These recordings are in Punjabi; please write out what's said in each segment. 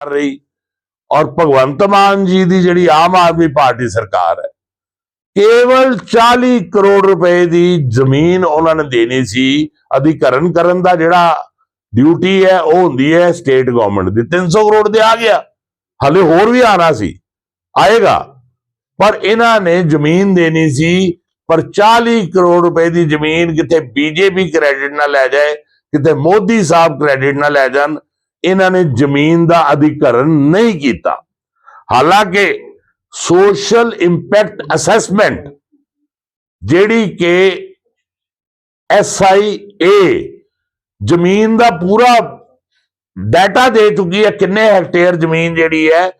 ਕਰ ਰਹੀ। ਔਰ ਭਗਵੰਤ ਮਾਨ ਜੀ ਦੀ ਜਿਹੜੀ ਆਮ ਆਦਮੀ ਪਾਰਟੀ ਸਰਕਾਰ ਹੈ, ਕੇਵਲ 40 ਕਰੋੜ ਰੁਪਏ ਦੀ ਜ਼ਮੀਨ ਉਹਨਾਂ ਨੇ ਦੇਣੀ ਸੀ। ਅਧਿਕਰਨ ਕਰਨ ਦਾ ਜਿਹੜਾ ਡਿਊਟੀ ਹੈ, ਉਹ ਹੁੰਦੀ ਹੈ ਸਟੇਟ ਗਵਰਨਮੈਂਟ ਦੀ। 300 ਕਰੋੜ ਦੇ ਆ ਗਿਆ। ਹਲੇ ਹੋਰ ਵੀ ਆਣਾ ਸੀ। ਆਏਗਾ। ਪਰ ਇਹਨਾਂ ਨੇ ਜ਼ਮੀਨ ਦੇਣੀ ਸੀ, ਪਰ 40 ਕਰੋੜ ਰੁਪਏ ਦੀ ਜ਼ਮੀਨ ਕਿਤੇ ਬੀਜੇਪੀ ਕ੍ਰੈਡਿਟ ਨਾ ਲੈ ਜਾਏ, ਕਿਤੇ ਮੋਦੀ ਸਾਹਿਬ ਕ੍ਰੈਡਿਟ ਨਾ ਲੈ ਜਾਣ ਇਹਨਾਂ ਨੇ ਜ਼ਮੀਨ ਦਾ ਅਧਿਕਰਨ ਨਹੀਂ ਕੀਤਾ। ਹਾਲਾਂਕਿ ਸੋਸ਼ਲ ਇੰਪੈਕਟ ਅਸੈਸਮੈਂਟ ਜਿਹੜੀ ਕਿ ਐਸਆਈਏ ਜ਼ਮੀਨ ਦਾ ਪੂਰਾ ਡਾਟਾ ਦੇ ਚੁੱਕੀ ਹੈ, ਕਿੰਨੇ ਹੈਕਟੇਅਰ ਜ਼ਮੀਨ ਜਿਹੜੀ ਹੈ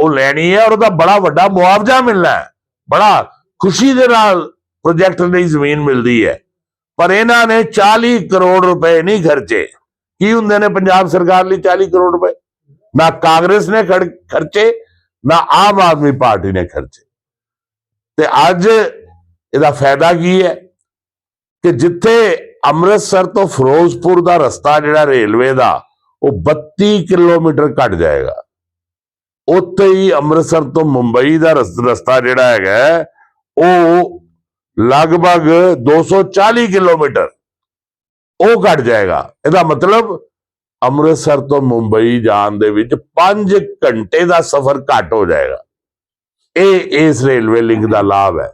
ਉਹ ਲੈਣੀ ਹੈ ਔਰ ਉਹਦਾ ਬੜਾ ਵੱਡਾ ਮੁਆਵਜ਼ਾ ਮਿਲਣਾ ਹੈ। ਬੜਾ ਖੁਸ਼ੀ ਦੇ ਨਾਲ ਪ੍ਰੋਜੈਕਟ ਲਈ ਜ਼ਮੀਨ ਮਿਲਦੀ ਹੈ। ਪਰ ਇਹਨਾਂ ਨੇ 40 ਕਰੋੜ ਰੁਪਏ ਨਹੀਂ ਖਰਚੇ। ਕੀ ਹੁੰਦੇ ਨੇ ਪੰਜਾਬ ਸਰਕਾਰ ਲਈ 40 ਕਰੋੜ ਰੁਪਏ? ਨਾ ਕਾਂਗਰਸ ਨੇ ਖੜ- ਖਰਚੇ, ਨਾ ਆਮ ਆਦਮੀ ਪਾਰਟੀ ਨੇ ਖਰਚੇ। ਤੇ ਅੱਜ ਇਹਦਾ ਫਾਇਦਾ ਕੀ ਹੈ? ਕਿ ਜਿੱਥੇ ਅੰਮ੍ਰਿਤਸਰ ਤੋਂ ਫਿਰੋਜ਼ਪੁਰ ਦਾ ਰਸਤਾ ਜਿਹੜਾ ਰੇਲਵੇ ਦਾ, ਉਹ 32 ਕਿਲੋਮੀਟਰ ਘਟ ਜਾਏਗਾ। ਉੱਥੇ ਹੀ ਅੰਮ੍ਰਿਤਸਰ ਤੋਂ ਮੁੰਬਈ ਦਾ ਰਸ- ਰਸਤਾ ਜਿਹੜਾ ਹੈਗਾ, ਉਹ ਲਗਭਗ 240 ਕਿਲੋਮੀਟਰ ਉਹ ਘਟ ਜਾਏਗਾ। ਇਹਦਾ ਮਤਲਬ ਅੰਮ੍ਰਿਤਸਰ ਤੋਂ ਮੁੰਬਈ ਜਾਣ ਦੇ ਵਿੱਚ 5 ਘੰਟੇ ਦਾ ਸਫ਼ਰ ਘੱਟ ਹੋ ਜਾਏਗਾ। ਇਹ, ਇਸ ਰੇਲਵੇ ਲਿੰਕ ਦਾ ਲਾਭ ਹੈ।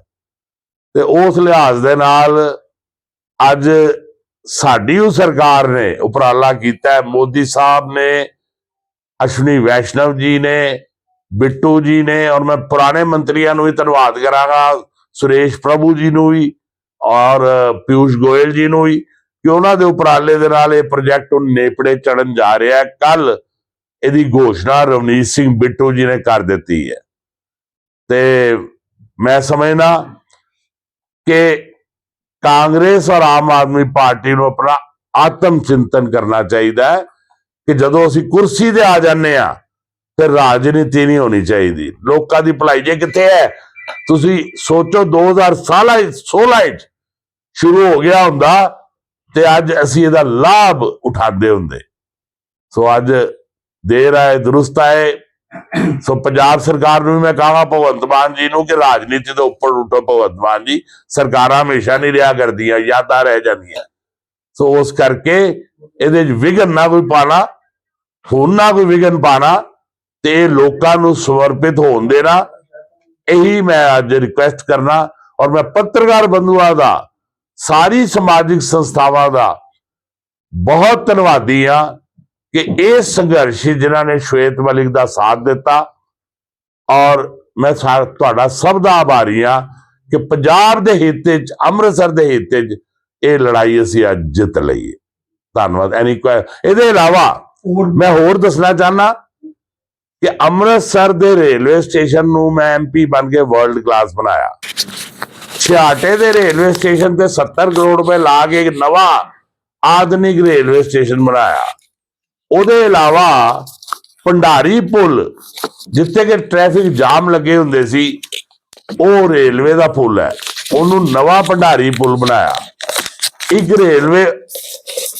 ਤੇ ਉਸ ਲਿਹਾਜ਼ ਦੇ ਨਾਲ ਅੱਜ ਸਾਡੀ ਉਹ ਸਰਕਾਰ ਨੇ ਉਪਰਾਲਾ ਕੀਤਾ ਮੋਦੀ ਸਾਹਿਬ ਨੇ, ਅਸ਼ਵਨੀ ਵੈਸ਼ਨਵ ਜੀ ਨੇ, ਬਿੱਟੂ ਜੀ ਨੇ ਔਰ ਮੈਂ ਪੁਰਾਣੇ ਮੰਤਰੀਆਂ ਨੂੰ ਵੀ ਧੰਨਵਾਦ ਕਰਾਂਗਾ, ਸੁਰੇਸ਼ ਪ੍ਰਭੂ ਜੀ ਨੂੰ ਵੀ ਔਰ ਪਿਊਸ਼ ਗੋਇਲ ਜੀ ਨੂੰ ਵੀ। ਕਿ ਉਹਨਾਂ ਦੇ ਉਪਰਾਲੇ ਦੇ ਨਾਲ ਇਹ ਪ੍ਰੋਜੈਕਟ ਹੁਣ ਨੇਪੜੇ ਚੜਨ ਜਾ ਰਿਹਾ ਹੈ। ਕੱਲ ਇਹਦੀ ਘੋਸ਼ਣਾ ਰਵਨੀਤ ਸਿੰਘ ਬਿੱਟੂ ਜੀ ਨੇ ਕਰ ਦਿੱਤੀ ਹੈ। ਤੇ ਮੈਂ ਸਮਝਦਾ ਕਿ ਕਾਂਗਰਸ ਔਰ ਆਮ ਆਦਮੀ ਪਾਰਟੀ ਨੂੰ ਆਪਣਾ ਆਤਮ ਚਿੰਤਨ ਕਰਨਾ ਚਾਹੀਦਾ ਹੈ ਕਿ ਜਦੋਂ ਅਸੀਂ ਕੁਰਸੀ ਤੇ ਆ ਜਾਂਦੇ ਆ ਤੇ ਰਾਜਨੀਤੀ ਨਹੀਂ ਹੋਣੀ ਚਾਹੀਦੀ। ਲੋਕਾਂ ਦੀ ਭਲਾਈ ਜੇ ਕਿੱਥੇ ਹੈ? ਤੁਸੀਂ ਸੋਚੋ 2016 16 ਚ ਸ਼ੁਰੂ ਹੋ ਗਿਆ ਹੁੰਦਾ ਤੇ ਅੱਜ ਅਸੀਂ ਇਹਦਾ ਲਾਭ ਉਠਾਉਂਦੇ ਹੁੰਦੇ। ਸੋ ਅੱਜ ਦੇਰ ਆਏ, ਦਰੁਸਤ ਆਏ। ਸੋ ਪੰਜਾਬ ਸਰਕਾਰ ਨੂੰ ਵੀ ਮੈਂ ਕਹਾਂ ਭਗਵੰਤ ਮਾਨ ਜੀ ਨੂੰ ਕਿ ਰਾਜਨੀਤੀ ਤੋਂ ਉੱਪਰ ਉੱਠੋ ਭਗਵੰਤ ਮਾਨ ਜੀ। ਸਰਕਾਰਾਂ ਹਮੇਸ਼ਾ ਨਹੀਂ ਰਿਹਾ ਕਰਦੀਆਂ, ਯਾਦਾਂ ਰਹਿ ਜਾਂਦੀਆਂ। ਸੋ ਉਸ ਕਰਕੇ ਇਹਦੇ 'ਚ ਵਿਘਨ ਨਾ ਕੋਈ ਪਾਣਾ, ਹੁਣ ਨਾ ਕੋਈ ਵਿਘਨ ਪਾਣਾ ਤੇ ਲੋਕਾਂ ਨੂੰ ਸਮਰਪਿਤ ਹੋਣ ਦੇਣਾ। ਇਹੀ ਮੈਂ ਅੱਜ ਰਿਕੁਐਸਟ ਕਰਨਾ ਔਰ ਮੈਂ ਪੱਤਰਕਾਰ ਬੰਧੂਆਂ ਦਾ ਸਾਰੀ ਸਮਾਜਿਕ ਸੰਸਥਾਵਾਂ ਦਾ ਬਹੁਤ ਧੰਨਵਾਦੀ ਆ ਕਿ ਇਹ ਸੰਘਰਸ਼ ਜਿਨ੍ਹਾਂ ਨੇ ਸ਼ਵੇਤ ਮਲਿਕ ਦਾ ਸਾਥ ਦਿੱਤਾ ਔਰ ਮੈਂ ਤੁਹਾਡਾ ਸਭ ਦਾ ਆਭਾਰੀ ਆ ਕਿ ਪੰਜਾਬ ਦੇ ਹਿੱਤ 'ਚ ਅੰਮ੍ਰਿਤਸਰ ਦੇ ਹਿੱਤ 'ਚ ਇਹ ਲੜਾਈ ਅਸੀਂ ਅੱਜ ਜਿੱਤ ਲਈ ਹੈ। ਧੰਨਵਾਦ। ਐਨੀ ਇਹਦੇ ਇਲਾਵਾ ਮੈਂ ਹੋਰ ਦੱਸਣਾ ਚਾਹਨਾ ਕਿ ਅੰਮ੍ਰਿਤਸਰ ਦੇ ਰੇਲਵੇ ਸਟੇਸ਼ਨ ਨੂੰ ਮੈਂ ਐਮਪੀ ਬਣ ਕੇ ਵਰਲਡ ਕਲਾਸ ਬਣਾਇਆ। ਛਿਆਟੇ ਦੇ ਰੇਲਵੇ ਸਟੇਸ਼ਨ ਤੇ 70 ਕਰੋੜ ਰੁਪਏ ਲਾ ਕੇ ਇੱਕ ਨਵਾਂ ਆਧੁਨਿਕ ਰੇਲਵੇ ਸਟੇਸ਼ਨ ਬਣਾਇਆ। ਉਹਦੇ ਇਲਾਵਾ ਭੰਡਾਰੀ ਪੁਲ, ਜਿੱਥੇ ਕਿ ਟ੍ਰੈਫਿਕ ਜਾਮ ਲੱਗੇ ਹੁੰਦੇ ਸੀ, ਉਹ ਰੇਲਵੇ ਦਾ ਪੁਲ ਹੈ। ਉਹਨੂੰ ਨਵਾਂ ਭੰਡਾਰੀ ਪੁਲ ਬਣਾਇਆ। ਇੱਕ ਰੇਲਵੇ,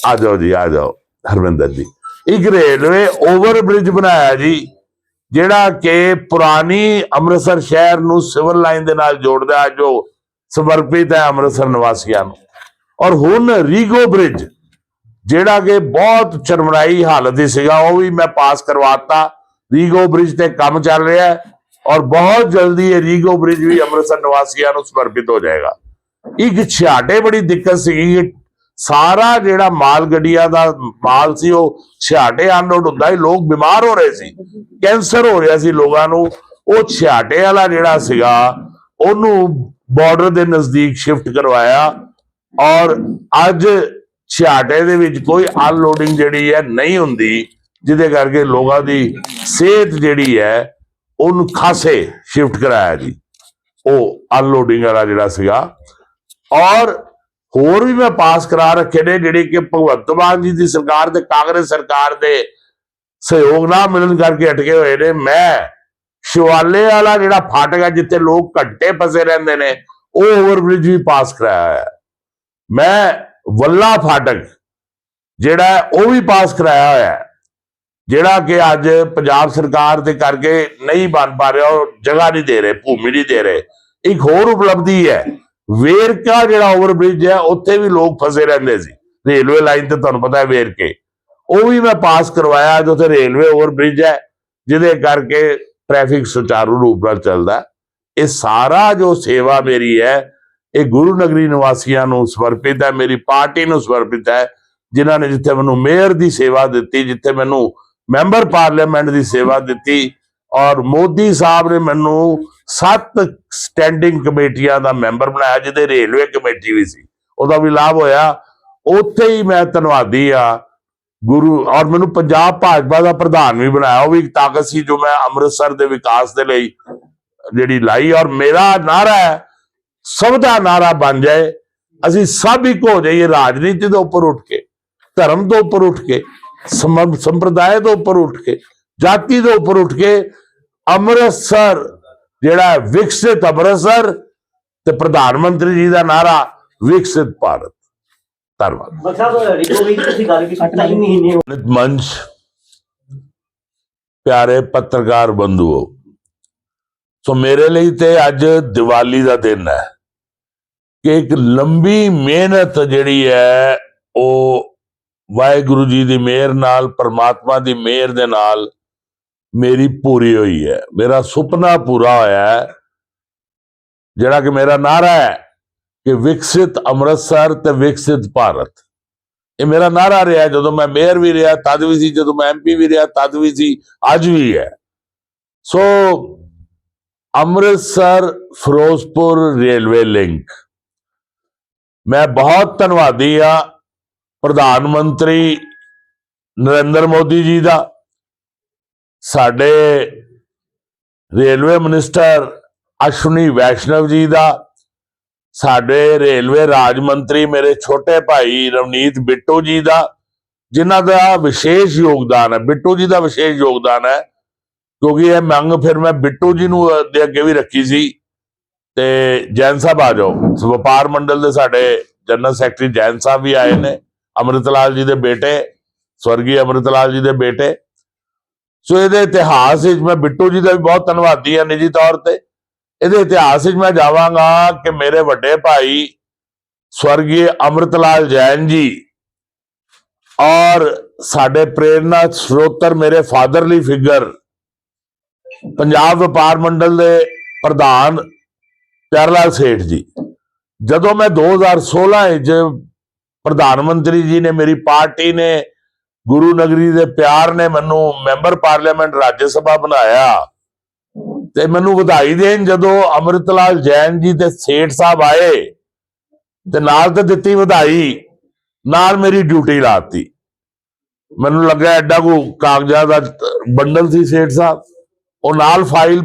ਆ ਜਾਓ ਜੀ, ਆ ਜਾਓ, ਹਰਵਿੰਦਰ ਜੀ। ਇੱਕ ਰੇਲਵੇ ਓਵਰ ਬ੍ਰਿਜ ਬਣਾਇਆ ਜੀ, ਜਿਹੜਾ ਕਿ ਪੁਰਾਣੀ ਅੰਮ੍ਰਿਤਸਰ ਸ਼ਹਿਰ ਨੂੰ ਸਿਵਲ ਲਾਈਨ ਦੇ ਨਾਲ ਜੋੜਦਾ ਜੋ ਸਮਰਪਿਤ ਹੈ ਅੰਮ੍ਰਿਤਸਰ ਨਿਵਾਸੀਆਂ ਨੂੰ। ਔਰ ਹੁਣ ਰੀਗੋ ਬ੍ਰਿਜ, ਜਿਹੜਾ ਕਿ ਬਹੁਤ ਚਰਮਰਾਈ ਹਾਲਤ ਦੀ ਸੀਗਾ, ਉਹ ਵੀ ਮੈਂ ਪਾਸ ਕਰਵਾਤਾ। ਰੀਗੋ ਬ੍ਰਿਜ ਤੇ ਕੰਮ ਚੱਲ ਰਿਹਾ ਹੈ ਔਰ ਬਹੁਤ ਜਲਦੀ ਇਹ ਰੀਗੋ ਬ੍ਰਿਜ ਵੀ ਅੰਮ੍ਰਿਤਸਰ ਨਿਵਾਸੀਆਂ ਨੂੰ ਸਮਰਪਿਤ ਹੋ ਜਾਏਗਾ। ਇੱਕ ਛਿਆਟੇ ਬੜੀ ਦਿੱਕਤ ਸੀਗੀ ਸਾਰਾ ਜਿਹੜਾ ਮਾਲ ਗੱਡੀਆਂ ਦਾ ਮਾਲ ਸੀ, ਉਹ ਛਿਆਟੇ ਅਨਲੋਡ ਹੁੰਦਾ ਸੀ, ਲੋਕ ਬਿਮਾਰ ਹੋ ਰਹੇ ਸੀ, ਕੈਂਸਰ ਹੋ ਰਿਹਾ ਸੀ ਲੋਕਾਂ ਨੂੰ। ਉਹ ਛਿਆਟੇ ਵਾਲਾ ਜਿਹੜਾ ਸੀਗਾ, ਉਹਨੂੰ ਬਾਰਡਰ ਦੇ ਨਜ਼ਦੀਕ ਸ਼ਿਫਟ ਕਰਵਾਇਆ ਔਰ ਅੱਜ ਛਿਆਟੇ ਦੇ ਵਿੱਚ ਕੋਈ ਅਨਲੋਡਿੰਗ ਜਿਹੜੀ ਹੈ ਨਹੀਂ ਹੁੰਦੀ, ਜਿਹਦੇ ਕਰਕੇ ਲੋਕਾਂ ਦੀ ਸਿਹਤ ਜਿਹੜੀ ਹੈ, ਉਹਨੂੰ ਖਾਸੇ ਸ਼ਿਫਟ ਕਰਾਇਆ ਜੀ। ਉਹ ਅਨਲੋਡਿੰਗ ਵਾਲਾ ਜਿਹੜਾ ਸੀਗਾ। ਔਰ ਹੋਰ ਵੀ ਮੈਂ ਪਾਸ ਕਰਾ ਰੱਖੇ ਨੇ, ਜਿਹੜੇ ਕਿ ਭਗਵੰਤ ਮਾਨ ਜੀ ਦੀ ਸਰਕਾਰ ਤੇ ਕਾਂਗਰਸ ਸਰਕਾਰ ਦੇ ਸਹਿਯੋਗ ਨਾ ਮਿਲਣ ਕਰਕੇ ਅਟਕੇ ਹੋਏ ਨੇ। ਮੈਂ ਸ਼ਿਵਾਲੇ ਵਾਲਾ ਜਿਹੜਾ ਫਾਟਕ ਹੈ ਜਿੱਥੇ ਲੋਕ ਘੰਟੇ ਫਸੇ ਰਹਿੰਦੇ ਨੇ, ਉਹ ਓਵਰਬ੍ਰਿਜ ਵੀ ਪਾਸ ਕਰਾਇਆ ਹੋਇਆ ਮੈਂ ਵੱਲਾ ਫਾਟਕ ਜਿਹੜਾ ਉਹ ਵੀ ਪਾਸ ਕਰਾਇਆ ਹੋਇਆ ਜਿਹੜਾ ਕਿ ਅੱਜ ਪੰਜਾਬ ਸਰਕਾਰ ਦੇ ਕਰਕੇ ਨਹੀਂ ਬਣ ਪਾ ਰਿਹਾ, ਉਹ ਜਗ੍ਹਾ ਨਹੀਂ ਦੇ ਰਹੇ, ਭੂਮੀ ਨਹੀਂ ਦੇ ਰਹੇ। ਇੱਕ ਹੋਰ ਉਪਲਬਧੀ ਹੈ, ਵੇਰਕਾ ਜਿਹੜਾ ਓਵਰਬ੍ਰਿਜ ਹੈ, ਉੱਥੇ ਵੀ ਲੋਕ ਫਸੇ ਰਹਿੰਦੇ ਸੀ। ਰੇਲਵੇ ਲਾਈਨ ਤੇ ਤੁਹਾਨੂੰ ਪਤਾ ਹੈ ਵੇਰਕੇ। ਉਹ ਵੀ ਮੈਂ ਪਾਸ ਕਰਵਾਇਆ ਜੋ ਤੇ ਰੇਲਵੇ ਓਵਰਬ੍ਰਿਜ ਹੈ, ਜਿਹਦੇ ਕਰਕੇ ਟ੍ਰੈਫਿਕ ਸੁਚਾਰੂ ਰੂਪ ਨਾਲ ਚੱਲਦਾ ਇਹ ਸਾਰਾ ਜੋ ਸੇਵਾ ਮੇਰੀ ਹੈ, ਇਹ ਗੁਰੂ ਨਗਰੀ ਨਿਵਾਸੀਆਂ ਨੂੰ ਸਮਰਪਿਤ ਹੈ, ਮੇਰੀ ਪਾਰਟੀ ਨੂੰ ਸਮਰਪਿਤ ਹੈ, ਜਿਨ੍ਹਾਂ ਨੇ ਜਿੱਥੇ ਮੈਨੂੰ ਮੇਅਰ ਦੀ ਸੇਵਾ ਦਿੱਤੀ, ਜਿੱਥੇ ਮੈਨੂੰ ਮੈਂਬਰ ਪਾਰਲੀਮੈਂਟ ਦੀ ਸੇਵਾ ਦਿੱਤੀ ਔਰ ਮੋਦੀ ਸਾਹਿਬ ਨੇ ਮੈਨੂੰ ਸੱਤ ਸਟੈਂਡਿੰਗ ਕਮੇਟੀਆਂ ਦਾ ਮੈਂਬਰ ਬਣਾਇਆ, ਜਿਹਦੇ ਰੇਲਵੇ ਕਮੇਟੀ ਵੀ ਸੀ। ਉਹਦਾ ਵੀ ਲਾਭ ਹੋਇਆ। ਉੱਥੇ ਹੀ ਮੈਂ ਧੰਨਵਾਦੀ ਆ ਗੁਰੂ ਔਰ ਮੈਨੂੰ ਪੰਜਾਬ ਭਾਜਪਾ ਦਾ ਪ੍ਰਧਾਨ ਵੀ ਬਣਾਇਆ, ਉਹ ਵੀ ਇੱਕ ਤਾਕਤ ਸੀ ਜੋ ਮੈਂ ਅੰਮ੍ਰਿਤਸਰ ਦੇ ਵਿਕਾਸ ਦੇ ਲਈ ਜਿਹੜੀ ਲਾਈ ਔਰ ਮੇਰਾ ਨਾਰਾ ਹੈ, ਸਭ ਦਾ ਨਾਰਾ ਬਣ ਜਾਏ, ਅਸੀਂ ਸਭ ਇੱਕ ਹੋ ਜਾਈਏ ਰਾਜਨੀਤੀ ਦੇ ਉੱਪਰ ਉੱਠ ਕੇ, ਧਰਮ ਤੋਂ ਉੱਪਰ ਉੱਠ ਕੇ ਸਮ- ਸੰਪਰਦਾਇ ਤੋਂ ਉੱਪਰ ਉੱਠ ਕੇ, ਜਾਤੀ ਦੇ ਉੱਪਰ ਉੱਠ ਕੇ ਅੰਮ੍ਰਿਤਸਰ ਜਿਹੜਾ ਹੈ ਵਿਕਸਿਤ ਅੰਮ੍ਰਿਤਸਰ ਤੇ ਪ੍ਰਧਾਨ ਮੰਤਰੀ ਜੀ ਦਾ ਨਾਰਾ ਵਿਕਸਿਤ ਭਾਰਤ। ਧੰਨਵਾਦ। ਮੰਚ ਪਿਆਰੇ ਪੱਤਰਕਾਰ ਬੰਧੂਓ ਸੋ ਮੇਰੇ ਲਈ ਤੇ ਅੱਜ ਦੀਵਾਲੀ ਦਾ ਦਿਨ ਹੈ ਕਿ ਇੱਕ ਲੰਬੀ ਮਿਹਨਤ ਜਿਹੜੀ ਹੈ ਉਹ ਵਾਹਿਗੁਰੂ ਜੀ ਦੀ ਮਿਹਰ ਨਾਲ ਪਰਮਾਤਮਾ ਦੀ ਮਿਹਰ ਦੇ ਨਾਲ ਮੇਰੀ ਪੂਰੀ ਹੋਈ ਹੈ। ਮੇਰਾ ਸੁਪਨਾ ਪੂਰਾ ਹੋਇਆ ਹੈ ਜਿਹੜਾ ਕਿ ਮੇਰਾ ਨਾਰਾ ਹੈ। ਕਿ ਵਿਕਸਿਤ ਅੰਮ੍ਰਿਤਸਰ ਤੇ ਵਿਕਸਿਤ ਭਾਰਤ। ਇਹ ਮੇਰਾ ਨਾਰਾ ਰਿਹਾ, ਜਦੋਂ ਮੈਂ ਮੇਅਰ ਵੀ ਰਿਹਾ, ਤਦ ਵੀ ਸੀ, ਜਦੋਂ ਮੈਂ ਐਮਪੀ ਵੀ ਰਿਹਾ, ਤਦ ਵੀ ਸੀ, ਅੱਜ ਵੀ ਹੈ। So, Amritsar Ferozepur railway link. ਮੈਂ ਬਹੁਤ ਧੰਨਵਾਦੀ ਆ ਪ੍ਰਧਾਨ ਮੰਤਰੀ ਨਰਿੰਦਰ ਮੋਦੀ ਜੀ ਦਾ। ਸਾਡੇ ਰੇਲਵੇ ਮਿਨਿਸਟਰ ਅਸ਼ਵਨੀ ਵੈਸ਼ਨਵ ਜੀ ਦਾ ਸਾਡੇ ਰੇਲਵੇ ਰਾਜ ਮੰਤਰੀ ਮੇਰੇ ਛੋਟੇ ਭਾਈ ਰਵਨੀਤ ਬਿੱਟੂ ਜੀ ਦਾ, ਜਿਨ੍ਹਾਂ ਦਾ ਵਿਸ਼ੇਸ਼ ਯੋਗਦਾਨ ਹੈ, ਬਿੱਟੂ ਜੀ ਦਾ ਵਿਸ਼ੇਸ਼ ਯੋਗਦਾਨ ਹੈ, ਕਿਉਂਕਿ ਇਹ ਮੰਗ ਫਿਰ ਮੈਂ ਬਿੱਟੂ ਜੀ ਨੂੰ ਦੇ ਅੱਗੇ ਵੀ ਰੱਖੀ ਸੀ। ਤੇ ਜੈਨ ਸਾਹਿਬ ਆ ਜਾਓ। ਵਪਾਰ ਮੰਡਲ ਦੇ ਸਾਡੇ ਜਨਰਲ ਸੈਕਟਰੀ ਜੈਨ ਸਾਹਿਬ ਵੀ ਆਏ ਨੇ, ਅੰਮ੍ਰਿਤਲਾਲ ਜੀ ਦੇ ਬੇਟੇ, ਸਵਰਗੀ ਅੰਮ੍ਰਿਤਲਾਲ ਜੀ ਦੇ ਬੇਟੇ। ਸੋ ਇਹਦੇ ਇਤਿਹਾਸ ਵਿੱਚ ਮੈਂ ਬਿੱਟੂ ਜੀ ਦਾ ਵੀ ਬਹੁਤ ਧੰਨਵਾਦੀ ਹਾਂ ਨਿੱਜੀ ਤੌਰ ਤੇ। ਇਹਦੇ ਇਤਿਹਾਸ ਵਿੱਚ ਮੈਂ ਜਾਵਾਂਗਾ ਕਿ ਮੇਰੇ ਵੱਡੇ ਭਾਈ ਸਵਰਗੀ ਅੰਮ੍ਰਿਤਲਾਲ ਜੈਨ ਜੀ ਔਰ ਸਾਡੇ ਪ੍ਰੇਰਨਾ ਸਰੋਤਰ ਮੇਰੇ ਫਾਦਰਲੀ ਫਿਗਰ ਪੰਜਾਬ ਵਪਾਰ ਮੰਡਲ ਦੇ ਪ੍ਰਧਾਨ ਪਿਆਰਲਾਲ ਸੇਠ ਜੀ। ਜਦੋਂ ਮੈਂ 2016 ਵਿੱਚ ਪ੍ਰਧਾਨ ਮੰਤਰੀ ਜੀ ਨੇ ਮੇਰੀ ਪਾਰਟੀ ਨੇ ਗੁਰੂ ਨਗਰੀ ਦੇ ਪਿਆਰ ਨੇ ਮੈਨੂੰ ਮੈਂਬਰ ਪਾਰਲੀਮੈਂਟ ਰਾਜ ਸਭਾ ਬਣਾਇਆ ਤੇ ਮੈਨੂੰ ਵਧਾਈ ਦੇਣ ਜਦੋਂ ਅੰਮ੍ਰਿਤਲਾਲ ਜੈਨ ਜੀ ਤੇ ਸੇਠ ਸਾਹਿਬ ਆਏ ਤੇ ਨਾਲ ਤੇ ਦਿੱਤੀ ਵਧਾਈ, ਨਾਲ ਮੇਰੀ ਡਿਊਟੀ ਲਾਤੀ। ਮੈਨੂੰ ਲੱਗਾ ਐਡਾ ਕੋ ਕਾਗਜ਼ਾਤ ਦਾ ਬੰਡਲ ਸੀ ਸੇਠ ਸਾਹਿਬ। ਉਹ ਨਾਲ ਫਾਈਲ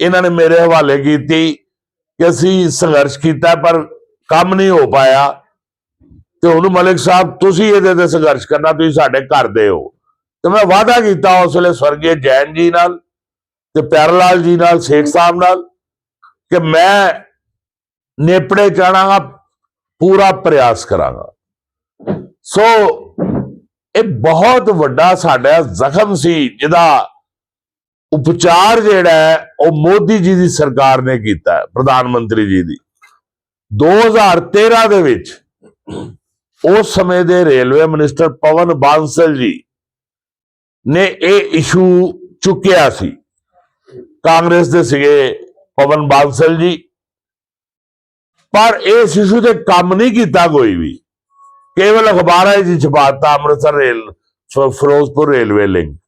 ਇਹਨਾਂ ਨੇ ਮੇਰੇ ਹਵਾਲੇ ਕੀਤੀ ਕਿ ਅਸੀਂ ਸੰਘਰਸ਼ ਕੀਤਾ ਪਰ ਕੰਮ ਨਹੀਂ ਹੋ ਪਾਇਆ। ਤੇ ਹੁਣ ਮਲਿਕ ਸਾਹਿਬ, ਤੁਸੀਂ ਇਹਦੇ ਤੇ ਸੰਘਰਸ਼ ਕਰਨਾ, ਤੁਸੀਂ ਸਾਡੇ ਘਰ ਦੇ ਹੋ। ਤੇ ਮੈਂ ਵਾਅਦਾ ਕੀਤਾ ਉਸ ਵੇਲੇ ਸਵਰਗੀ ਜੈਨ ਜੀ ਨਾਲ ਤੇ ਪਿਆਰਲਾਲ ਜੀ ਨਾਲ, ਸੇਠ ਸਾਹਿਬ ਨਾਲ, ਕਿ ਮੈਂ ਨੇਪੜੇ ਚਾਣਾਗਾ ਪੂਰਾ ਪ੍ਰਯਾਸ ਕਰਾਂਗਾ। ਸੋ ਇਹ ਬਹੁਤ ਵੱਡਾ ਸਾਡਾ ਜ਼ਖਮ ਸੀ, ਜਿਹਦਾ ਉਪਚਾਰ ਜਿਹੜਾ ਹੈ, ਉਹ ਮੋਦੀ ਜੀ ਦੀ ਸਰਕਾਰ ਨੇ ਕੀਤਾ ਪ੍ਰਧਾਨ ਮੰਤਰੀ ਜੀ ਦੀ। 2013 ਦੇ ਵਿੱਚ ਉਸ ਸਮੇਂ ਦੇ ਰੇਲਵੇ ਮਿਨਿਸਟਰ ਪਵਨ ਬਾਂਸਲ ਜੀ ਨੇ ਇਹ ਇਸ਼ੂ ਚੁੱਕਿਆ ਸੀ। ਕਾਂਗਰਸ ਦੇ ਸੀਗੇ ਪਵਨ ਬਾਂਸਲ ਜੀ। ਪਰ ਇਸ ਇਸ਼ੂ ਤੇ ਕੰਮ ਨਹੀਂ ਕੀਤਾ ਕੋਈ ਵੀ। ਕੇਵਲ ਅਖਬਾਰਾਂ 'ਚ ਛਪਾਤਾ, Amritsar rail Ferozepur railway link.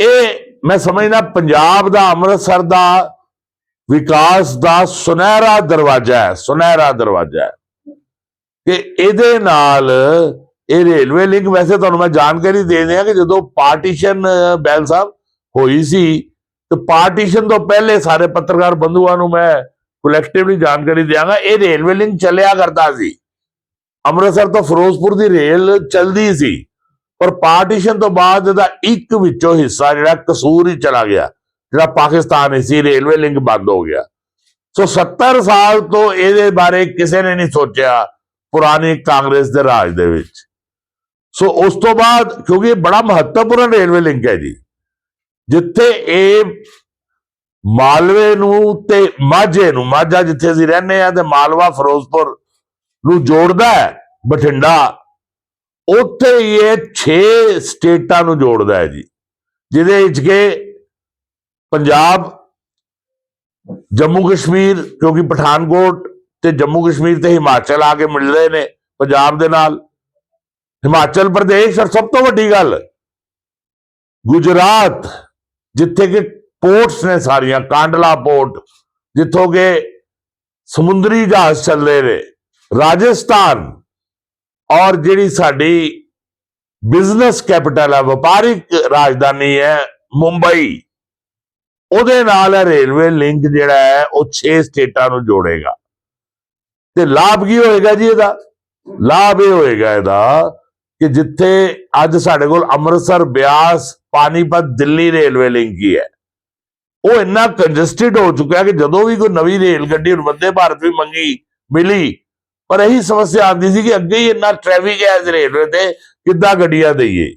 ਇਹ ਮੈਂ ਸਮਝਦਾ ਪੰਜਾਬ ਦਾ, ਅੰਮ੍ਰਿਤਸਰ ਦਾ ਵਿਕਾਸ ਦਾ ਸੁਨਹਿਰਾ ਦਰਵਾਜ਼ਾ ਹੈ, ਸੁਨਹਿਰਾ ਦਰਵਾਜ਼ਾ ਹੈ। ਕਿ ਇਹਦੇ ਨਾਲ ਇਹ ਰੇਲਵੇ ਲਿੰਕ ਵੈਸੇ ਤੁਹਾਨੂੰ ਮੈਂ ਜਾਣਕਾਰੀ ਦੇ ਦਿਆਂ ਕਿ ਜਦੋਂ ਪਾਰਟੀਸ਼ਨ ਬੈਲ ਸਾਹਿਬ ਹੋਈ ਸੀ ਤੇ ਪਾਰਟੀਸ਼ਨ ਤੋਂ ਪਹਿਲੇ ਸਾਰੇ ਪੱਤਰਕਾਰ ਬੰਧੂਆਂ ਨੂੰ ਮੈਂ ਕਲੈਕਟਿਵਲੀ ਜਾਣਕਾਰੀ ਦਿਆਂਗਾ, ਇਹ ਰੇਲਵੇ ਲਿੰਕ ਚੱਲਿਆ ਕਰਦਾ ਸੀ। ਅੰਮ੍ਰਿਤਸਰ ਤੋਂ ਫਿਰੋਜ਼ਪੁਰ ਦੀ ਰੇਲ ਚਲਦੀ ਸੀ, ਪਰ ਪਾਰਟੀਸ਼ਨ ਤੋਂ ਬਾਅਦ ਇਹਦਾ ਇੱਕ ਵਿੱਚੋਂ ਹਿੱਸਾ ਜਿਹੜਾ ਕਸੂਰ ਹੀ ਚਲਾ ਗਿਆ, ਜਿਹੜਾ ਪਾਕਿਸਤਾਨ ਵਿੱਚ ਸੀ ਰੇਲਵੇ ਲਿੰਕ ਬੰਦ ਹੋ ਗਿਆ। ਸੋ 70 ਸਾਲ ਤੋਂ ਇਹਦੇ ਬਾਰੇ ਕਿਸੇ ਨੇ ਨਹੀਂ ਸੋਚਿਆ ਪੁਰਾਣੀ ਕਾਂਗਰਸ ਦੇ ਰਾਜ ਦੇ ਵਿੱਚ। ਸੋ ਉਸ ਤੋਂ ਬਾਅਦ, ਕਿਉਂਕਿ ਇਹ ਬੜਾ ਮਹੱਤਵਪੂਰਨ ਰੇਲਵੇ ਲਿੰਕ ਹੈ ਜੀ। ਜਿੱਥੇ ਇਹ ਮਾਲਵੇ ਨੂੰ ਤੇ ਮਾਝੇ ਨੂੰ, ਮਾਝਾ ਜਿੱਥੇ ਅਸੀਂ ਰਹਿੰਦੇ ਆ ਤੇ ਮਾਲਵਾ ਫਿਰੋਜ਼ਪੁਰ ਨੂੰ ਜੋੜਦਾ ਹੈ, ਬਠਿੰਡਾ, ਉੱਥੇ ਹੀ ਇਹ 6 ਸਟੇਟਾਂ ਨੂੰ ਜੋੜਦਾ ਹੈ ਜੀ। ਜਿਹਦੇ ਵਿੱਚ ਕਿ ਪੰਜਾਬ, ਜੰਮੂ ਕਸ਼ਮੀਰ, ਕਿਉਂਕਿ ਪਠਾਨਕੋਟ ਤੇ ਜੰਮੂ ਕਸ਼ਮੀਰ ਤੇ ਹਿਮਾਚਲ ਆ ਕੇ ਮਿਲਦੇ ਨੇ ਪੰਜਾਬ ਦੇ ਨਾਲ। ਹਿਮਾਚਲ ਪ੍ਰਦੇਸ਼ ਔਰ ਸਭ ਤੋਂ ਵੱਡੀ ਗੱਲ, ਗੁਜਰਾਤ ਜਿੱਥੇ ਕਿ ਪੋਰਟਸ ਨੇ ਸਾਰੀਆਂ, ਕਾਂਡਲਾ ਪੋਰਟ ਜਿੱਥੋਂ ਕਿ ਸਮੁੰਦਰੀ ਜਹਾਜ਼ ਚੱਲਦੇ ਨੇ। ਰਾਜਸਥਾਨ ਔਰ ਜਿਹੜੀ ਸਾਡੀ ਬਿਜ਼ਨਸ ਕੈਪੀਟਲ ਹੈ, ਵਪਾਰਿਕ ਰਾਜਧਾਨੀ ਹੈ, ਮੁੰਬਈ। ਉਹਦੇ ਨਾਲ ਰੇਲਵੇ ਲਿੰਕ ਜਿਹੜਾ ਹੈ, ਉਹ 6 ਸਟੇਟਾਂ ਨੂੰ ਜੋੜੇਗਾ। ਤੇ ਲਾਭ ਕੀ ਹੋਏਗਾ ਜੀ ਇਹਦਾ? ਲਾਭ ਇਹ ਹੋਏਗਾ ਇਹਦਾ ਕਿ ਜਿੱਥੇ ਅੱਜ ਸਾਡੇ ਕੋਲ ਅੰਮ੍ਰਿਤਸਰ, ਬਿਆਸ ਪਾਣੀਪਤ ਦਿੱਲੀ ਰੇਲਵੇ ਲਿੰਕ ਹੀ ਹੈ। ਉਹ ਇੰਨਾ ਕੰਜਸਟਿਡ ਹੋ ਚੁੱਕਿਆ ਕਿ ਜਦੋਂ ਵੀ ਕੋਈ ਨਵੀਂ ਰੇਲ ਗੱਡੀ ਹੁਣ ਵੰਦੇ ਭਾਰਤ ਵੀ ਮੰਗੀ, ਮਿਲੀ, ਪਰ ਇਹੀ ਸਮੱਸਿਆ ਆਉਂਦੀ ਸੀ ਕਿ ਅੱਗੇ ਹੀ ਇੰਨਾ ਟ੍ਰੈਫਿਕ ਹੈ ਇਸ ਰੇਲਵੇ ਤੇ, ਕਿੱਦਾਂ ਗੱਡੀਆਂ ਦਈਏ।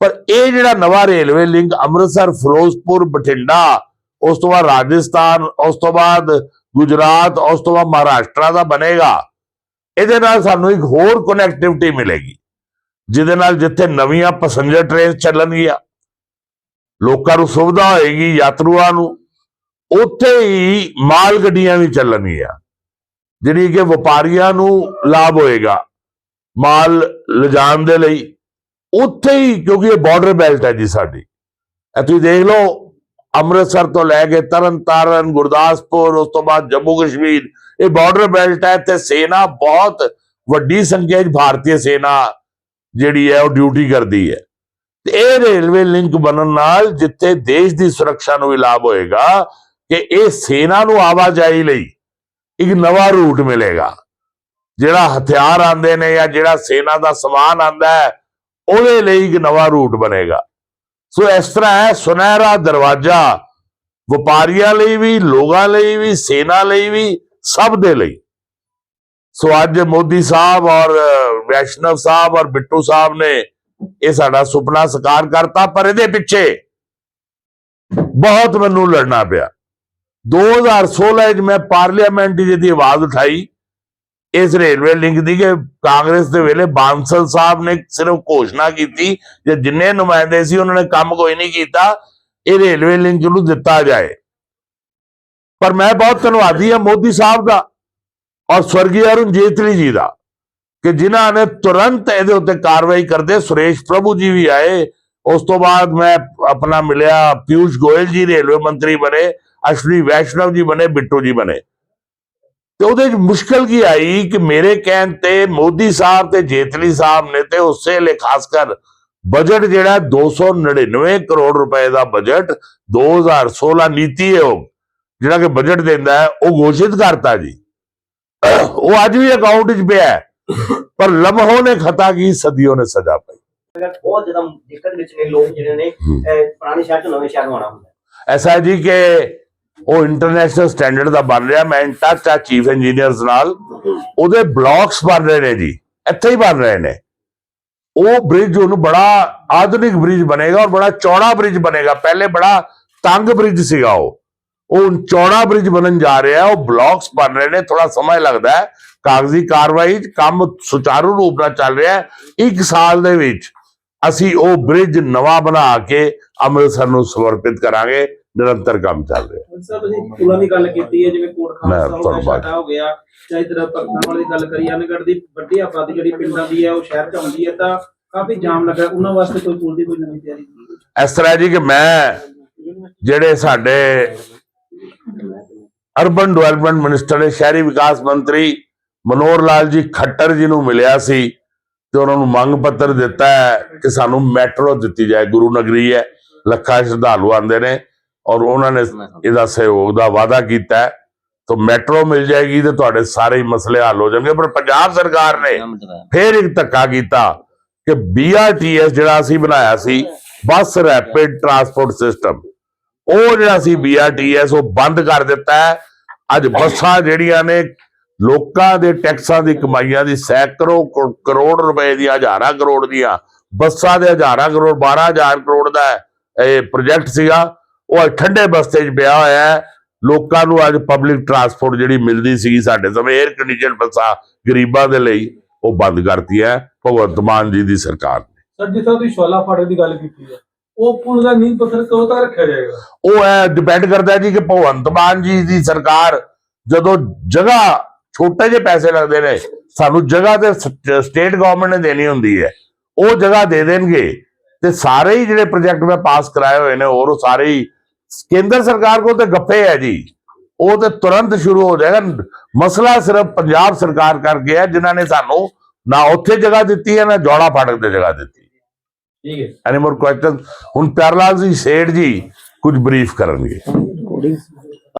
ਪਰ ਇਹ ਜਿਹੜਾ ਨਵਾਂ ਰੇਲਵੇ ਲਿੰਕ ਅੰਮ੍ਰਿਤਸਰ, ਫਿਰੋਜ਼ਪੁਰ, ਬਠਿੰਡਾ, ਉਸ ਤੋਂ ਬਾਅਦ ਰਾਜਸਥਾਨ, ਉਸ ਤੋਂ ਬਾਅਦ ਗੁਜਰਾਤ, ਉਸ ਤੋਂ ਬਾਅਦ ਮਹਾਰਾਸ਼ਟਰ ਦਾ ਬਣੇਗਾ, ਇਹਦੇ ਨਾਲ ਸਾਨੂੰ ਇੱਕ ਹੋਰ ਕਨੈਕਟੀਵਿਟੀ ਮਿਲੇਗੀ। ਜਿਹਦੇ ਨਾਲ ਜਿੱਥੇ ਨਵੀਆਂ ਪੈਸੇਂਜਰ ਟ੍ਰੇਨ ਚੱਲਣਗੀਆਂ, ਲੋਕਾਂ ਨੂੰ ਸੁਵਿਧਾ ਹੋਏਗੀ ਯਾਤਰੂਆਂ ਨੂੰ, ਉੱਥੇ ਹੀ ਮਾਲ ਗੱਡੀਆਂ ਵੀ ਚੱਲਣਗੀਆਂ, ਜਿਹੜੀ ਕਿ ਵਪਾਰੀਆਂ ਨੂੰ ਲਾਭ ਹੋਏਗਾ ਮਾਲ ਲਿਜਾਣ ਦੇ ਲਈ, ਉੱਥੇ ਹੀ, ਕਿਉਂਕਿ ਇਹ ਬਾਰਡਰ ਬੈਲਟ ਹੈ ਜੀ ਸਾਡੀ। ਇਹ ਤੁਸੀਂ ਦੇਖ ਲਓ, ਅੰਮ੍ਰਿਤਸਰ ਤੋਂ ਲੈ ਕੇ ਤਰਨਤਾਰਨ, ਗੁਰਦਾਸਪੁਰ, ਉਸ ਤੋਂ ਬਾਅਦ ਜੰਮੂ ਕਸ਼ਮੀਰ, ਇਹ ਬਾਰਡਰ ਬੈਲਟ ਹੈ ਤੇ ਸੈਨਾ ਬਹੁਤ ਵੱਡੀ ਸੰਖਿਆ 'ਚ ਭਾਰਤੀ ਸੈਨਾ ਜਿਹੜੀ ਹੈ ਉਹ ਡਿਊਟੀ ਕਰਦੀ ਹੈ। ਤੇ ਇਹ ਰੇਲਵੇ ਲਿੰਕ ਬਣਨ ਨਾਲ ਜਿੱਥੇ ਦੇਸ਼ ਦੀ ਸੁਰੱਖਿਆ ਨੂੰ ਵੀ ਲਾਭ ਹੋਏਗਾ ਕਿ ਇਹ ਸੈਨਾ ਨੂੰ ਆਵਾਜਾਈ ਲਈ ਇੱਕ ਨਵਾਂ ਰੂਟ ਮਿਲੇਗਾ। ਜਿਹੜਾ ਹਥਿਆਰ ਆਉਂਦੇ ਨੇ ਜਾਂ ਜਿਹੜਾ ਸੈਨਾ ਦਾ ਸਮਾਨ ਆਂਦਾ ਹੈ, ਉਹਦੇ ਲਈ ਇੱਕ ਨਵਾਂ ਰੂਟ ਬਣੇਗਾ। ਸੋ ਇਸ ਤਰ੍ਹਾਂ ਹੈ, ਸੁਨਹਿਰਾ ਦਰਵਾਜ਼ਾ ਵਪਾਰੀਆਂ ਲਈ ਵੀ, ਲੋਕਾਂ ਲਈ ਵੀ, ਸੈਨਾ ਲਈ ਵੀ, ਸਭ ਦੇ ਲਈ। ਸੋ ਅੱਜ ਮੋਦੀ ਸਾਹਿਬ ਔਰ ਅ, ਵੈਸ਼ਨਵ ਸਾਹਿਬ ਔਰ ਬਿੱਟੂ ਸਾਹਿਬ ਨੇ ਇਹ ਸਾਡਾ ਸੁਪਨਾ ਸਾਕਾਰ ਕਰਤਾ ਪਰ ਇਹਦੇ ਪਿੱਛੇ ਬਹੁਤ ਮੈਨੂੰ ਲੜਨਾ ਪਿਆ 2016 ਵਿੱਚ ਮੈਂ ਪਾਰਲੀਮੈਂਟ 'ਚ ਜਿਹਦੀ ਆਵਾਜ਼ ਉਠਾਈ ਇਸ ਰੇਲਵੇ ਲਿੰਕ ਦੀ ਕਿ ਕਾਂਗਰਸ ਦੇ ਵੇਲੇ ਬਾਂਸਲ ਸਾਹਿਬ ਨੇ ਸਿਰਫ ਘੋਸ਼ਣਾ ਕੀਤੀ ਜੇ ਜਿੰਨੇ ਨੁਮਾਇੰਦੇ ਸੀ ਉਹਨਾਂ ਨੇ ਕੰਮ ਕੋਈ ਨਹੀਂ ਕੀਤਾ ਇਹ ਰੇਲਵੇ ਲਿੰਕ ਨੂੰ ਦਿੱਤਾ ਜਾਏ ਪਰ ਮੈਂ ਬਹੁਤ ਧੰਨਵਾਦੀ ਹਾਂ ਮੋਦੀ ਸਾਹਿਬ ਦਾ ਔਰ ਸਵਰਗੀ ਅਰੁਣ ਜੇਤਲੀ ਜੀ ਦਾ, ਕਿ ਜਿਨ੍ਹਾਂ ਨੇ ਤੁਰੰਤ ਇਹਦੇ ਉੱਤੇ ਕਾਰਵਾਈ ਕਰਦੇ, ਸੁਰੇਸ਼ ਪ੍ਰਭੂ ਜੀ ਵੀ ਆਏ, ਉਸ ਤੋਂ ਬਾਅਦ ਮੈਂ ਆਪਣਾ ਮਿਲਿਆ ਪਿਊਸ਼ ਗੋਇਲ ਜੀ, ਰੇਲਵੇ ਮੰਤਰੀ ਬਣੇ, ਅਸ਼ਵਨੀ ਵੈਸ਼ਨਵ ਜੀ ਬਣੇ, ਬਿੱਟੂ ਜੀ ਬਣੇ। ਤੇ ਉਹਦੇ ਵਿੱਚ ਮੁਸ਼ਕਲ ਕੀ ਆਈ ਕਿ ਮੇਰੇ ਕਹਿਣ ਤੇ ਮੋਦੀ ਸਾਹਿਬ ਤੇ ਜੇਤਲੀ ਸਾਹਿਬ ਨੇ ਤੇ ਉਸੇ ਲਈ ਖਾਸ ਕਰ ਬਜਟ ਜਿਹੜਾ 299 ਕਰੋੜ ਰੁਪਏ ਦਾ ਬਜਟ 2016 ਨੀਤੀ ਆਯੋਗ ਜਿਹੜਾ ਕਿ ਬਜਟ ਦਿੰਦਾ ਹੈ, ਉਹ ਘੋਸ਼ਿਤ ਕਰਤਾ ਜੀ। ਉਹ ਅੱਜ ਵੀ ਅਕਾਊਂਟ ਵਿੱਚ ਪਿਆ। ਪਰ ਲਮਹੋਂ ਨੇ ਖਤਾ ਕੀ ਸਦੀਆਂ ਨੇ ਸਜ਼ਾ ਪਾਈ। ਬਹੁਤ ਜ਼ਿਆਦਾ ਦਿੱਕਤ ਵਿੱਚ ਨੇ ਲੋਕ ਜਿਹੜੇ ਨੇ ਪੁਰਾਣੇ ਸ਼ਹਿਰ ਤੋਂ ਨਵੇਂ ਸ਼ਹਿਰ ਨੂੰ ਆਉਣਾ ਹੁੰਦਾ ਐਸਾ ਜੀ ਕਿ ਉਹ ਇੰਟਰਨੈਸ਼ਨਲ ਸਟੈਂਡਰਡ ਦਾ ਬਣ ਰਿਹਾ ਮੈਂ ਟੱਚ ਆ ਚੀਫ ਇੰਜੀਨੀਅਰਸ ਨਾਲ। ਉਹਦੇ ਬਲਾਕਸ ਬਣ ਰਹੇ ਨੇ ਜੀ ਇੱਥੇ ਹੀ ਬਣ ਰਹੇ ਨੇ। ਉਹ ਬ੍ਰਿਜ ਉਹਨੂੰ ਬੜਾ ਆਧੁਨਿਕ ਬ੍ਰਿਜ ਬਣੇਗਾ ਔਰ ਬੜਾ ਚੌੜਾ ਬ੍ਰਿਜ ਬਣੇਗਾ। ਪਹਿਲੇ ਬੜਾ ਤੰਗ ਬ੍ਰਿਜ ਸੀਗਾ ਉਹ। ਉਹ ਚੌੜਾ ਬ੍ਰਿਜ ਬਣਨ ਜਾ ਰਿਹਾ ਹੈ ਉਹ ਬਲਾਕਸ ਬਣ ਰਹੇ ਨੇ ਥੋੜਾ ਸਮਾਂ ਲੱਗਦਾ ਹੈ। ਕਾਗਜ਼ੀ ਕਾਰਵਾਈ ਕੰਮ ਸੁਚਾਰੂ ਰੂਪ ਨਾਲ ਚੱਲ ਰਿਹਾ ਹੈ। ਇੱਕ ਸਾਲ ਦੇ ਵਿੱਚ ਅਸੀਂ ਉਹ ਬ੍ਰਿਜ ਨਵਾਂ ਬਣਾ ਕੇ ਅੰਮ੍ਰਿਤਸਰ ਨੂੰ ਸਮਰਪਿਤ ਕਰਾਂਗੇ। ਨਿਰੰਤਰ ਕੰਮ ਚੱਲ ਰਿਹਾ ਸਰ ਤੁਸੀਂ ਪੁਲਾਂ ਦੀ ਗੱਲ ਕੀਤੀ ਹੈ ਜਿਵੇਂ ਕੋਟ ਖਾਲਸਾ ਹੋ ਗਿਆ ਚਾਹੇ ਇਧਰ ਭਗਤਾਂ ਵਾਲੀ ਗੱਲ ਕਰੀ ਅਨਗੜ ਦੀ ਵੱਡੀ ਆਬਾਦੀ ਜਿਹੜੀ ਪਿੰਡਾਂ ਦੀ ਹੈ ਉਹ ਸ਼ਹਿਰ ਚ ਆਉਂਦੀ ਹੈ ਤਾਂ ਕਾਫੀ ਜਾਮ ਲੱਗਾ ਉਹਨਾਂ ਵਾਸਤੇ ਕੋਈ ਪੁਲ ਦੀ ਕੋਈ ਨਵੀਂ ਤਿਆਰੀ ਕੀਤੀ ਹੈ? ਇਸ ਤਰ੍ਹਾਂ ਜੀ ਕਿ ਮੈਂ ਜਿਹੜੇ ਸਾਡੇ ਅਰਬਨ ਡਿਵੈਲਪਮੈਂਟ ਮਿਨਿਸਟਰ ਨੇ ਸ਼ਹਿਰੀ ਵਿਕਾਸ ਮੰਤਰੀ ਮਨੋਹਰ ਲਾਲ ਜੀ ਖੱਟਰ ਜੀ ਨੂੰ ਮਿਲਿਆ ਸੀ ਤੇ ਉਹਨਾਂ ਨੂੰ ਮੰਗ ਪੱਤਰ ਦਿੱਤਾ ਹੈ ਕਿ ਸਾਨੂੰ ਮੈਟਰੋ ਦਿੱਤੀ ਜਾਏ। ਗੁਰੂ ਨਗਰੀ ਹੈ ਲੱਖਾਂ ਸ਼ਰਧਾਲੂ ਆਉਂਦੇ ਨੇ ਔਰ ਉਹਨਾਂ ਨੇ ਇਹਦਾ ਸਹਿਯੋਗ ਦਾ ਵਾਅਦਾ ਕੀਤਾ ਹੈ। ਤਾਂ ਮੈਟਰੋ ਮਿਲ ਜਾਏਗੀ ਤੇ ਤੁਹਾਡੇ ਸਾਰੇ ਮਸਲੇ ਹੱਲ ਹੋ ਜਾਣਗੇ। ਪਰ ਪੰਜਾਬ ਸਰਕਾਰ ਨੇ ਫੇਰ ਇੱਕ ਧੱਕਾ ਕੀਤਾ ਕਿ BRTS ਜਿਹੜਾ ਅਸੀਂ ਬਣਾਇਆ ਸੀ ਬੱਸ ਰੈਪਿਡ ਟਰਾਂਸਪੋਰਟ ਸਿਸਟਮ ਉਹ ਜਿਹੜਾ ਸੀ BRTS ਉਹ ਬੰਦ ਕਰ ਦਿੱਤਾ ਹੈ। ਅੱਜ ਬੱਸਾਂ ਜਿਹੜੀਆਂ ਨੇ, ਲੋਕਾਂ ਦੇ ਟੈਕਸਾਂ ਦੀ ਕਮਾਈਆਂ ਦੀ ਸੈਕੜੋ ਕਰੋੜ ਰੁਪਏ ਦੀਆਂ, ਹਜ਼ਾਰਾਂ ਕਰੋੜ ਦੀਆਂ ਬੱਸਾਂ ਦੇ ਹਜ਼ਾਰਾਂ ਕਰੋੜ 12000 ਕਰੋੜ ਦਾ ਇਹ ਪ੍ਰੋਜੈਕਟ ਸੀਗਾ। ਉਹ ਠੰਡੇ ਬਸਤੇ 'ਚ ਪਿਆ ਹੋਇਆ ਹੈ। ਲੋਕਾਂ ਨੂੰ ਅੱਜ ਪਬਲਿਕ ਟਰਾਂਸਪੋਰਟ ਜਿਹੜੀ ਮਿਲਦੀ ਸੀ ਸਾਡੇ ਸਮੇਂ 에ਅਰ ਕੰਡੀਸ਼ਨ ਬੱਸਾਂ ਗਰੀਬਾਂ ਦੇ ਲਈ ਉਹ ਬੰਦ ਕਰਤੀ ਹੈ। ਭਗਵੰਤ ਮਾਨ ਜੀ ਦੀ ਸਰਕਾਰ ਨੇ। ਸਰ, ਜਿਸ ਤੁਸੀਂ ਸ਼ਵਾਲਾ ਫਾਟਕ ਦੀ ਗੱਲ ਕੀਤੀ ਹੈ ਉਹ ਪੁਲ ਦਾ ਨੀਂਹ ਪੱਥਰ ਕਦੋਂ ਤੱਕ ਰੱਖਿਆ ਜਾਏਗਾ? ਉਹ ਹੈ ਡਿਪੈਂਡ ਕਰਦਾ ਜੀ ਕਿ ਭਗਵੰਤ ਮਾਨ ਜੀ ਦੀ ਸਰਕਾਰ ਜਦੋਂ ਜਗ੍ਹਾ ਛੋਟੇ ਜਿਹੇ ਪੈਸੇ ਲੱਗਦੇ ਨੇ, ਸਾਨੂੰ ਜਗ੍ਹਾ ਤੇ ਸਟੇਟ ਗਵਰਨਮੈਂਟ ਨੇ ਦੇਣੀ ਹੁੰਦੀ ਹੈ, ਉਹ ਜਗ੍ਹਾ ਦੇ ਦੇਣਗੇ। ਤੇ ਸਾਰੇ ਹੀ ਜਿਹੜੇ ਪ੍ਰੋਜੈਕਟ ਮੈਂ ਪਾਸ ਕਰਾਏ ਹੋਏ ਨੇ, ਹੋਰ ਉਹ ਸਾਰੇ ਹੀ ਕੇਂਦਰ ਸਰਕਾਰ ਕੋਲ ਤੇ ਗੱਪੇ ਹੈ ਜੀ। ਉਹ ਤੇ ਤੁਰੰਤ ਸ਼ੁਰੂ ਹੋ ਜਾਏਗਾ। ਮਸਲਾ ਸਿਰਫ ਪੰਜਾਬ ਸਰਕਾਰ ਕਰਕੇ ਹੈ, ਜਿਨ੍ਹਾਂ ਨੇ ਸਾਨੂੰ ਨਾ ਉੱਥੇ ਜਗ੍ਹਾ ਦਿੱਤੀ ਹੈ, ਨਾ ਜੋੜਾ ਫਾਟਕ ਤੇ ਜਗ੍ਹਾ ਦਿੱਤੀ। ਠੀਕ ਹੈ। ਐਨੀ ਮੋਰ ਕੁਐਸਚਨ ਹੁਣ ਪਿਆਰਲਾਲ ਜੀ ਸੇਠ ਜੀ ਕੁਝ ਬਰੀਫ ਕਰਨਗੇ।